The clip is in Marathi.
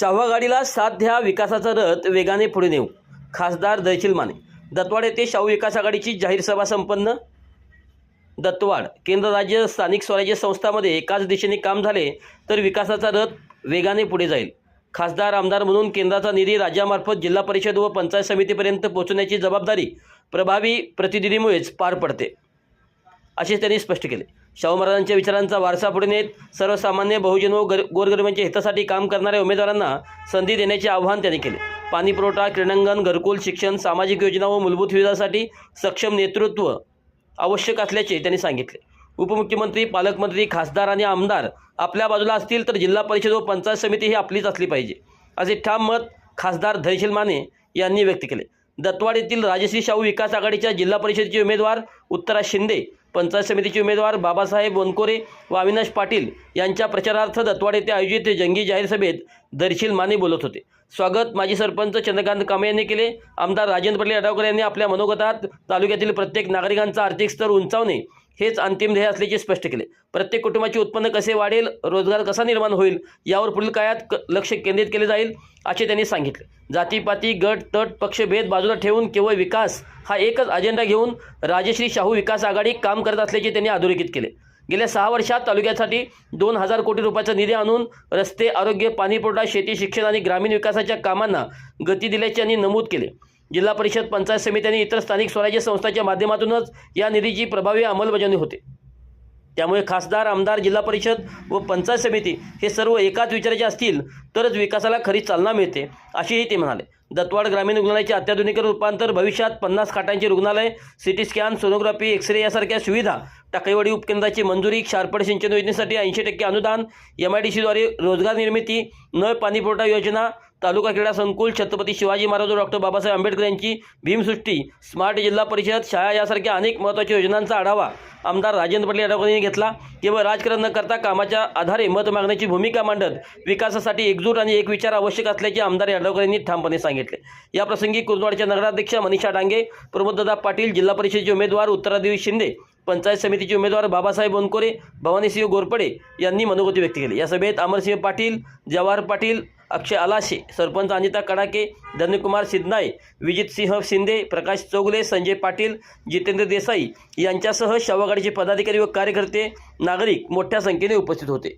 शाहू गाडीला साथ द्या विकासाचा रथ वेगाने पुढे नेऊ. खासदार दयशील माने. दत्तवाड येथे शाहू विकास आघाडीची जाहीर सभा संपन्न. दत्तवाड केंद्र राज्य स्थानिक स्वराज्य संस्थामध्ये एकाच दिशेने काम झाले तर विकासाचा रथ वेगाने पुढे जाईल. खासदार आमदार म्हणून केंद्राचा निधी राज्यामार्फत जिल्हा परिषद व पंचायत समितीपर्यंत पोहोचवण्याची जबाबदारी प्रभावी प्रतिनिधीमुळेच पार पडते. असे त्यांनी स्पष्ट केले. शाहू महाराजांच्या विचारांचा वारसा पुढे नेत सर्वसामान्य बहुजन व गर गोरगरिबांच्या हितासाठी काम करणाऱ्या उमेदवारांना संधी देण्याचे आवाहन त्यांनी केले. पाणी पुरवठा क्रीडांगण घरकुल शिक्षण सामाजिक योजना व मूलभूत सुविधांसाठी सक्षम नेतृत्व आवश्यक असल्याचे त्यांनी सांगितले. उपमुख्यमंत्री पालकमंत्री खासदार आणि आमदार आपल्या बाजूला असतील तर जिल्हा परिषद व पंचायत समिती ही आपलीच असली पाहिजे असे ठाम मत खासदार धैर्यशील माने यांनी व्यक्त केले. दत्तवाड येथील राजश्री शाहू विकास आघाडीच्या जिल्हा परिषदेचे उमेदवार उत्तरा शिंदे पंचायत समितीचे उमेदवार बाबासाहेब वनकोरे व अविनाश पाटील यांच्या प्रचारार्थ दत्तवाड येथे आयोजित जंगी जाहीर सभेत दर्शील माने बोलत होते. स्वागत माजी सरपंच चंद्रकांत कांबळे यांनी केले. आमदार राजेंद्र पल्ले अडावकर यांनी आपल्या मनोगतात तालुक्यातील प्रत्येक नागरिकांचा आर्थिक स्तर उंचावणे हेच अंतिम ध्येय असल्याचे स्पष्ट केले. प्रत्येक कुटुंबाचे उत्पन्न कसे वाढेल रोजगार कसा निर्माण होईल यावर पुढील काळात लक्ष केंद्रित केले जाईल असे त्यांनी सांगितले. जातीपाती गट तट पक्षभेद बाजूला ठेवून केवळ विकास हा एकच अजेंडा घेऊन राजश्री शाहू विकास आघाडी काम करत असल्याचे त्यांनी अधोरेखित केले. गेल्या सहा वर्षात तालुक्यासाठी दोन हजार कोटी रुपयाचा निधी आणून रस्ते आरोग्य पाणीपुरवठा शेती शिक्षण आणि ग्रामीण विकासाच्या कामांना गती दिल्याचे त्यांनी नमूद केले. जिल्हा परिषद पंचायत समिती आणि इतर स्थानिक स्वराज्य संस्थांच्या माध्यमातूनच या निधीची प्रभावी अंमलबजावणी होते. त्यामुळे खासदार आमदार जिल्हा परिषद व पंचायत समिती हे सर्व एकाच विचाराचे असतील तरच विकासाला खरी चालना मिळते असेही ते म्हणाले. दत्तवाड ग्रामीण रुग्णालयाचे अत्याधुनिक रूपांतर भविष्यात पन्नास खाटांचे रुग्णालय सिटी स्कॅन सोनोग्राफी एक्सरे यासारख्या सुविधा टाकेवाडी उपकेंद्राची मंजुरी क्षारपड सिंचन योजनेसाठी ऐंशी टक्के अनुदान एम आय डी सीद्वारे रोजगार निर्मिती नळ पाणीपुरवठा योजना तालुका क्रीडा संकुल छत्रपती शिवाजी महाराज डॉक्टर बाबासाहेब आंबेडकर यांची भीमसृष्टी स्मार्ट जिल्हा परिषद शाळा यासारख्या अनेक महत्त्वाच्या योजनांचा आढावा आमदार राजेंद्र पाटील अडवकर यांनी घेतला. केवळ राजकारण न करता कामाच्या आधारे मत मागण्याची भूमिका मांडत विकासासाठी एकजूट आणि एक विचार आवश्यक असल्याचे आमदार यादवकर यांनी ठामपणे सांगितले. याप्रसंगी कुर्दवाडच्या नगराध्यक्षा मनीषा डांगे प्रमोददादा पाटील जिल्हा परिषदेचे उमेदवार उत्तरादेवी शिंदे पंचायत समितीचे उमेदवार बाबासाहेब वनकोरे भवानीसिंह गोरपडे यांनी मनोगती व्यक्त केली. या सभेत अमरसिंह पाटील जवाहर पाटील अक्षय आलाशे सरपंच अनिता कडाके धन्यकुमार विजित विजितसिंह शिंदे प्रकाश चौगले संजय पाटील जितेंद्र देसाई यांच्यासह शवागाडीचे पदाधिकारी व कार्यकर्ते नागरिक मोठ्या संख्येने उपस्थित होते.